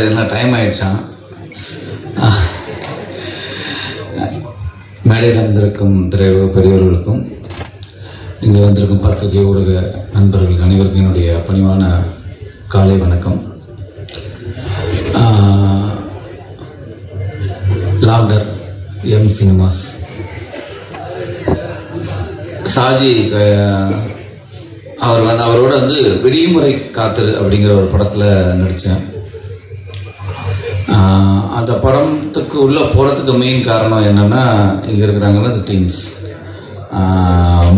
என்ன டைம் ஆயிடுச்சான் மேடையில் வந்திருக்கும் திரையுலக பெரியவர்களுக்கும் இங்கே வந்திருக்கும் பத்திரிகை ஊடக நண்பர்கள் அனைவருக்கும் என்னுடைய பணிவான காலை வணக்கம். லாகர் எம் சினிமாஸ். சாஜி அவர் வந்து அவரோட வந்து விடிமுறை காத்திரு அப்படிங்கிற ஒரு படத்தில் நடித்தேன் அந்த படத்துக்கு உள்ளே போகிறதுக்கு மெயின் காரணம் என்னென்னா இங்கே இருக்கிறாங்கன்னா இந்த டீம்ஸ்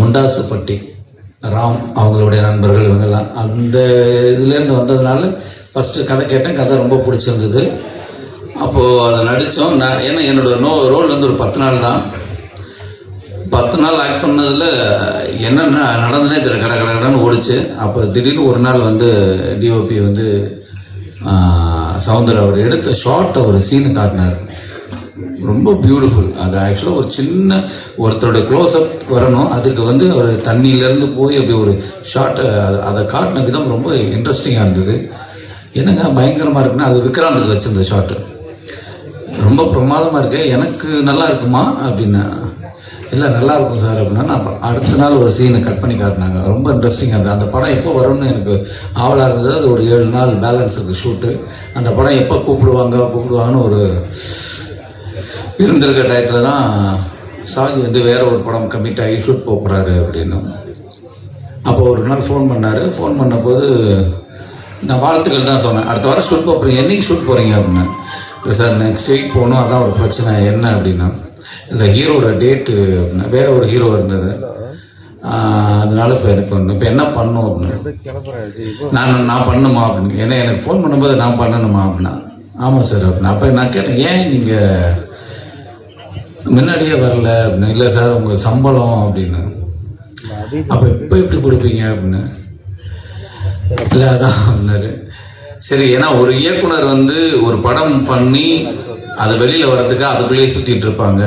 முண்டாசுப்பட்டி ராம் அவங்களுடைய நண்பர்கள் இவங்கெல்லாம். அந்த இதுலேருந்து வந்ததுனால ஃபஸ்ட்டு கதை கேட்டேன் கதை ரொம்ப பிடிச்சிருந்தது. அப்போது அதை நடித்தோம். நான் ஏன்னா என்னோட நோ ரோல் வந்து ஒரு பத்து நாள் தான். பத்து நாள் ஆக்ட் பண்ணதில் என்னென்ன நடந்தனே நடந்ததுனே கடை கடை கடைன்னு ஓடிச்சு. அப்போ திடீர்னு ஒரு நாள் வந்து டிஓபி வந்து சவுந்தர் அவர் எடுத்த ஷார்ட் ஒரு சீனை காட்டினார். ரொம்ப பியூட்டிஃபுல் அது ஆக்சுவலாக ஒரு சின்ன ஒருத்தரோட க்ளோஸ்அப் வரணும். அதுக்கு வந்து அவர் தண்ணியிலேருந்து போய் அப்படி ஒரு ஷார்ட்டை அதை அதை காட்டின விதம் ரொம்ப இன்ட்ரெஸ்டிங்காக இருந்தது. என்னங்க பயங்கரமாக இருக்குன்னா அது விக்ராந்துக்கு வச்சிருந்த ஷார்ட்டு ரொம்ப பிரமாதமாக இருக்கு எனக்கு நல்லா இருக்குமா? அப்படின்னு இல்லை நல்லா இருக்கும் சார் அப்படின்னா நான் அடுத்த நாள் ஒரு சீனை கட் பண்ணி காட்டினாங்க. ரொம்ப இன்ட்ரெஸ்டிங்காக இருந்தது. அந்த படம் எப்போ வரும்னு எனக்கு ஆவலாக இருந்தது. அது ஒரு ஏழு நாள் பேலன்ஸ் இருக்குது ஷூட்டு அந்த படம் எப்போ கூப்பிடுவாங்க கூப்பிடுவாங்கன்னு ஒரு இருந்திருக்க டயத்தில் தான் சாஜி வந்து வேறு ஒரு படம் கமிட் ஆகி ஷூட் போகிறாரு அப்படின்னு. அப்போ ஒரு நாள் ஃபோன் பண்ணார். ஃபோன் பண்ணபோது நான் வாழ்த்துக்கள் தான் சொன்னேன். அடுத்த வாரம் ஷூட் போகிறீங்க என்னைக்கு ஷூட் போகிறீங்க அப்படின்னு. இல்லை சார் நெக்ஸ்ட் வீக் போகணும். அதான் ஒரு பிரச்சனை. என்ன அப்படின்னா. இந்த ஹீரோட டேட்டு அப்படின்னா வேற ஒரு ஹீரோ இருந்தது. அதனால இப்போ எனக்கு ஒன்று இப்போ என்ன பண்ணும் அப்படின்னு. நான் நான் பண்ணுமா அப்படின்னு. ஏன்னா எனக்கு ஃபோன் பண்ணும்போது நான் பண்ணணுமா அப்படின்னா. ஆமாம் சார் அப்படின்னா. அப்போ நான் கேட்டேன் ஏன் நீங்கள் முன்னாடியே வரல? அப்படின்னு. இல்லை சார் உங்கள் சம்பளம் அப்படின்னு. அப்போ எப்போ எப்படி கொடுப்பீங்க அப்படின்னு. இல்லை அதான் அப்படின்னாரு. சரி ஏன்னா ஒரு இயக்குனர் வந்து ஒரு படம் பண்ணி அது வெளியில் வர்றதுக்கு அதுக்குள்ளேயே சுற்றிட்டு இருப்பாங்க.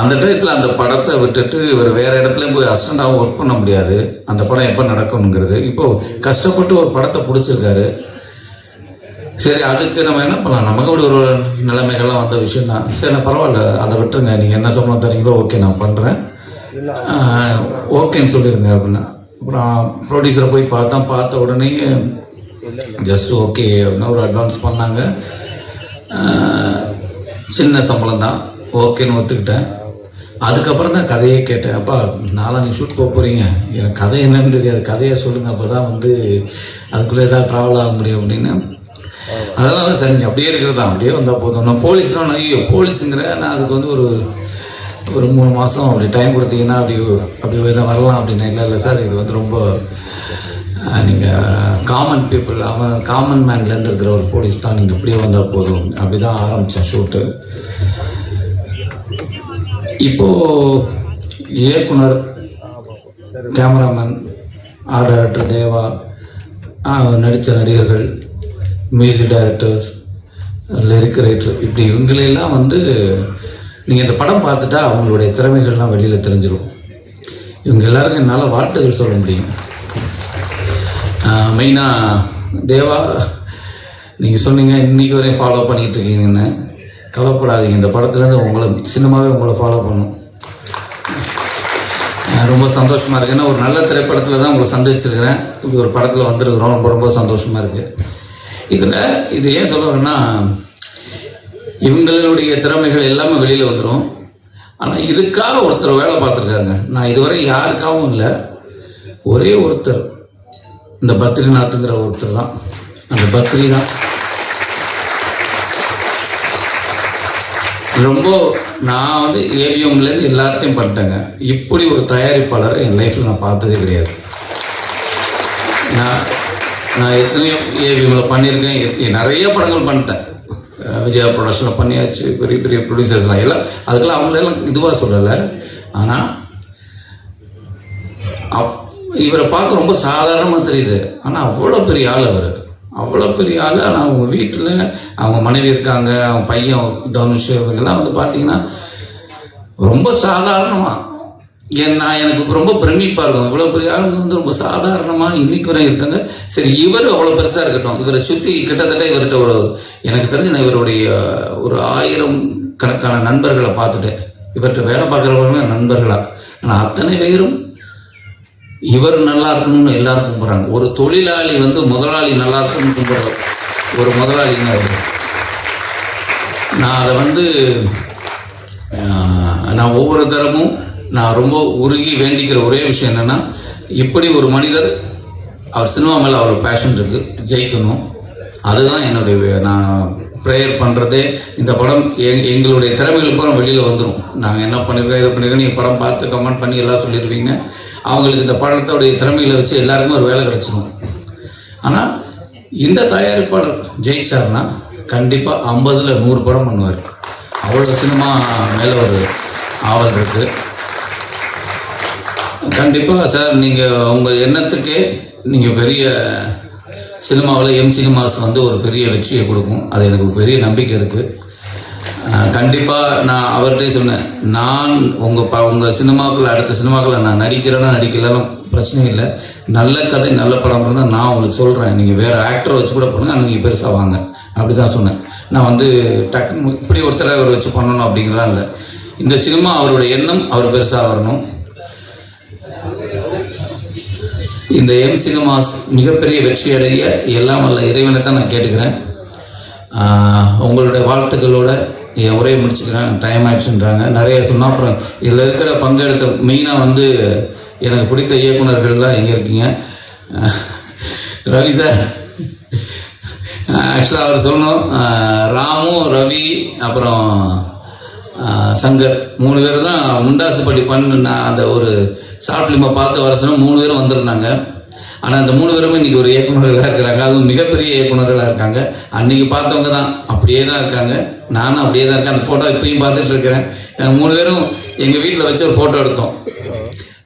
அந்த டயத்தில் அந்த படத்தை விட்டுட்டு இவர் வேற இடத்துல போய் அசிஸ்டண்டாகவும் ஒர்க் பண்ண முடியாது. அந்த படம் எப்போ நடக்கணுங்கிறது. இப்போ கஷ்டப்பட்டு ஒரு படத்தை பிடிச்சிருக்காரு. சரி அதுக்கு நம்ம என்ன பண்ணலாம்? நமக்கு அப்படி ஒரு நிலைமைகள்லாம் வந்த விஷயம் தான் சரி நான் பரவாயில்ல அதை விட்டுருங்க. நீங்கள் என்ன சம்பளம் தரீங்களோ ஓகே நான் பண்ணுறேன் ஓகேன்னு சொல்லிடுங்க அப்படின்னா. அப்புறம் ப்ரொடியூசரை போய் பார்த்தா பார்த்த உடனே ஜஸ்ட் ஓகே அப்படின்னு ஒரு அட்வான்ஸ் பண்ணாங்க. சின்ன சம்பளம் தான் ஓகேன்னு ஒத்துக்கிட்டேன். அதுக்கப்புறம் தான் கதையே கேட்டேன். அப்பா நாளா நீ ஷூட் போக போகிறீங்க எனக்கு கதை என்னன்னு தெரியாது. கதையை சொல்லுங்கள் அப்போ தான் வந்து அதுக்குள்ளே ஏதாவது ட்ராவல் ஆக முடியும் அப்படின்னு. அதனால சரி நீ அப்படியே இருக்கிறதா? அப்படியே வந்தால் போதும். நான் போலீஸ்னா நான் ஐயோ போலீஸுங்கிற நான் அதுக்கு வந்து ஒரு ஒரு மூணு மாதம் அப்படி டைம் கொடுத்தீங்கன்னா அப்படி அப்படி வரலாம் அப்படின்னா. இல்லை இல்லை சார் இது வந்து ரொம்ப நீங்கள் காமன் பீப்புள் அவன் காமன் மேன்லேருந்து இருக்கிற ஒரு போலீஸ் தான். நீங்கள் இப்படியே வந்தால் போதும். அப்படி தான் ஆரம்பித்தேன் ஷூட்டு இப்போது இயக்குனர் கேமராமேன் ஆர்ட் டைரக்டர் தேவா நடித்த நடிகர்கள் மியூசிக் டைரக்டர்ஸ் லிரிக் ரைட்டர் இப்படி இவங்களையெல்லாம் வந்து நீங்கள் இந்த படம் பார்த்துட்டா அவங்களுடைய திறமைகள்லாம் வெளியில் தெரிஞ்சிடும் இவங்க எல்லாருக்கும் என்னால் வாழ்த்துக்கள் சொல்ல முடியும். மெயினாக தேவா நீங்கள் சொன்னீங்க இன்றைக்கி வரையும் ஃபாலோ பண்ணிகிட்டு இருக்கீங்கன்னு கவலைப்படாதீங்க இந்த படத்துலேருந்து உங்களை சினிமாவே உங்களை ஃபாலோ பண்ணும். ரொம்ப சந்தோஷமாக இருக்குது ஏன்னா ஒரு நல்ல திரைப்படத்தில் தான் உங்களை சந்திச்சிருக்கிறேன். இப்படி ஒரு படத்தில் வந்திருக்கிறோம். ரொம்ப ரொம்ப சந்தோஷமாக இருக்குது இதில் இது ஏன் சொல்லுவேன்னா இவங்களுடைய திறமைகள் எல்லாமே வெளியில் வந்துடும் ஆனால் இதுக்காக ஒருத்தர் வேலை பார்த்துருக்காருங்க. நான் இதுவரை யாருக்காகவும் இல்லை. ஒரே ஒருத்தர். இந்த பத்ரிநாத்துங்கிற ஒருத்தர் தான். அந்த பத்ரி தான். ரொம்ப நான் வந்து ஏவிஎம்லேருந்து எல்லாத்தையும் பண்ணிட்டேங்க. இப்படி ஒரு தயாரிப்பாளர் என் லைஃப்பில் நான் பார்த்ததே கிடையாது. நான் நான் எத்தனையோ ஏவிஎம்மில் பண்ணியிருக்கேன். எத்- நிறைய படங்கள் பண்ணிட்டேன். விஜயா ப்ரொடக்ஷனில் பண்ணியாச்சு பெரிய பெரிய ப்ரொடியூசர்ஸ்லாம் எல்லாம். அதுக்கெல்லாம் அவங்களெல்லாம் இதுவாக சொல்லலை. ஆனால் அப் இவரை பார்க்க ரொம்ப சாதாரணமாக தெரியுது. ஆனால் அவ்வளோ பெரிய ஆள் அவர். அவ்வளோ பெரிய ஆள். ஆனால் அவங்க வீட்டில் அவங்க மனைவி இருக்காங்க அவங்க பையன் தனுஷ் இவங்கெல்லாம் வந்து பார்த்தீங்கன்னா ரொம்ப சாதாரணமாக என் நான் எனக்கு ரொம்ப பிரமிப்பாக இருக்கும். இவ்வளோ பெரிய ஆளுங்க வந்து ரொம்ப சாதாரணமாக இன்னைக்கு வரை இருக்காங்க. சரி இவர் அவ்வளோ பெருசாக இருக்கட்டும். இவரை சுற்றி கிட்டத்தட்ட இவர்கிட்ட ஒரு எனக்கு தெரிஞ்சு நான் இவருடைய ஒரு ஆயிரம் கணக்கான நண்பர்களை பார்த்துட்டேன். இவர்கிட்ட வேலை பார்க்குறவங்க நண்பர்களாக ஆனால் அத்தனை பேரும் இவர் நல்லா இருக்கணும்னு எல்லாரும் கும்பிட்றாங்க. ஒரு தொழிலாளி வந்து முதலாளி நல்லா இருக்கணும்னு கும்பிட்ற ஒரு முதலாளிங்க அவர் நான் அதை வந்து நான் ஒவ்வொரு தரமும் நான் ரொம்ப உருகி வேண்டிக்கிற ஒரே விஷயம் என்னென்னா இப்படி ஒரு மனிதர் அவர் சினிமா மேலே அவர் பேஷன் இருக்குது ஜெயிக்கணும். அதுதான் என்னுடைய நான் ப்ரேயர் பண்ணுறதே இந்த படம் எங் எங்களுடைய திறமைகள் பூரா வெளியில் வந்துடும் நாங்கள் என்ன பண்ணிருக்கோம் இதை பண்ணிருக்கோம் நீங்கள் படம் பார்த்து கமெண்ட் பண்ணி எல்லாம் சொல்லியிருப்பீங்க அவங்களுக்கு இந்த படத்தோடைய திறமைகளை வச்சு எல்லாருக்குமே ஒரு வேலை கிடச்சிடும் ஆனால் இந்த தயாரிப்பாளர் ஜெயிச்சார்னா கண்டிப்பாக ஐம்பதில் நூறு படம் பண்ணுவார். அவ்வளோ சினிமா மேலே ஒரு ஆவல் இருக்குது கண்டிப்பாக சார் நீங்கள் உங்கள் எண்ணத்துக்கே நீங்கள் பெரிய சினிமாவில் எம் சினிமாஸ் வந்து ஒரு பெரிய வெற்றியை கொடுக்கும். அது எனக்கு பெரிய நம்பிக்கை இருக்குது கண்டிப்பாக நான் அவர்கிட்டே சொன்னேன். நான் உங்கள் ப உங்கள் சினிமாக்கள் அடுத்த சினிமாக்களில் நான் நடிக்கிறேன்னா நடிக்கலன்னு பிரச்சனை இல்லை. நல்ல கதை நல்ல படம் இருந்தால் நான் உங்களுக்கு சொல்கிறேன் நீங்கள் வேறு ஆக்டரை வச்சு கூட பண்ணுங்க நீங்கள் பெருசாக வாங்க. அப்படி தான் சொன்னேன். நான் வந்து டக்கு இப்படி ஒருத்தரை அவர் வச்சு பண்ணணும் அப்படிங்கிறலாம் இல்லை. இந்த சினிமா அவருடைய எண்ணம் அவர் பெருசாக வரணும். இந்த எம் சினிமாஸ் மிகப்பெரிய வெற்றி அடைய எல்லாம் அல்ல இறைவனை தான் நான் கேட்டுக்கிறேன். உங்களுடைய வாழ்த்துக்களோட என் உரையை முடிச்சுக்கிறேன். டைம் ஆயிடுச்சுன்றாங்க. நிறைய சொன்னால் அப்புறம் இதில் இருக்கிற பங்கெடுத்த மெயினாக வந்து எனக்கு பிடித்த இயக்குனர்கள்லாம் எங்கே இருக்கீங்க? ரவி சார் ஆக்சுவலாக அவர் சொல்லணும். ராமு ரவி அப்புறம் சங்கர். மூணு பேர் தான் முண்டாசுப்பட்டி பண்ண நான் அந்த ஒரு ஷார்ட் ஃபிலிமை பார்த்த வர மூணு பேரும் வந்திருந்தாங்க. ஆனால் அந்த மூணு பேருமே இன்றைக்கி ஒரு இயக்குனர்களாக இருக்கிறாங்க. அதுவும் மிகப்பெரிய இயக்குனர்களாக இருக்காங்க. அன்றைக்கி பார்த்தவங்க தான். அப்படியே தான் இருக்காங்க. நானும் அப்படியே தான் இருக்கேன். அந்த ஃபோட்டோ இப்பயும் பார்த்துட்டு இருக்கிறேன். நாங்கள் மூணு பேரும் எங்கள் வீட்டில் வச்சு ஒரு ஃபோட்டோ எடுத்தோம்.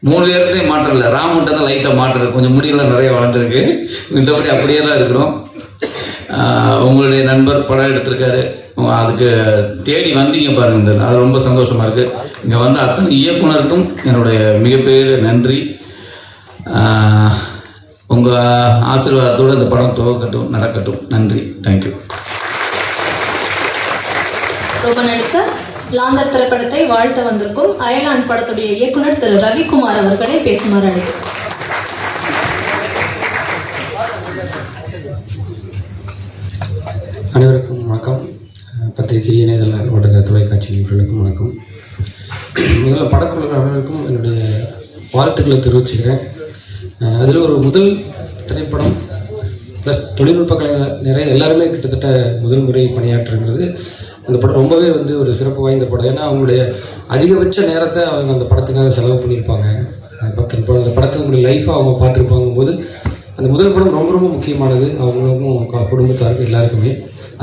மூணு பேர்கிட்டையும் மாற்றம் இல்லை. ராமுட்ட தான் லைட்டாக மாற்றம் கொஞ்சம் முடியெல்லாம் நிறைய வளர்ந்துருக்கு. இந்தபடி அப்படியே தான் இருக்கிறோம். உங்களுடைய நண்பர் படம் எடுத்திருக்காரு. அதுக்கு தேடி வந்தீங்க பாருங்க இந்த அது ரொம்ப சந்தோஷமாக இருக்குது இங்க வந்த அத்தனை இயக்குனருக்கும் என்னுடைய மிகப்பெரிய நன்றி. ஆஹ் உங்க ஆசீர்வாதத்தோடு இந்த படம் துவக்கட்டும் நடக்கட்டும். நன்றி. தேங்க்யூ ரொம்ப நன்றி சார் லாந்தர் திரைப்படத்தை வாழ்த்த வந்திருக்கும் அயலான் படத்துடைய இயக்குனர் திரு. ரவிக்குமார் அவர்களை பேசுமாறு அழைக்கிறேன் அனைவருக்கும் வணக்கம். பத்திரிகை இணையதள ஊடக தொலைக்காட்சி நண்பர்களுக்கும் வணக்கம். முதல்ல படக்குழு அனைவருக்கும் என்னுடைய வாழ்த்துக்களை தெரிவிச்சுக்கிறேன். அதில் ஒரு முதல் திரைப்படம் ப்ளஸ் தொழில்நுட்ப கலைஞர் நிறைய எல்லாருமே கிட்டத்தட்ட முதல் முறை பணியாற்றுங்கிறது அந்த படம் ரொம்பவே வந்து ஒரு சிறப்பு வாய்ந்த படம். ஏன்னா அவங்களுடைய அதிகபட்ச நேரத்தை அவங்க அந்த படத்துக்காக செலவு பண்ணியிருப்பாங்க. அந்த படத்தை இப்போ அந்த படத்தை அவங்களுடைய லைஃப்பை அவங்க பார்த்துருப்பாங்க போது அந்த முதல் படம் ரொம்ப ரொம்ப முக்கியமானது. அவங்களுக்கும் குடும்பத்தாருக்கும் எல்லாருக்குமே. அந்த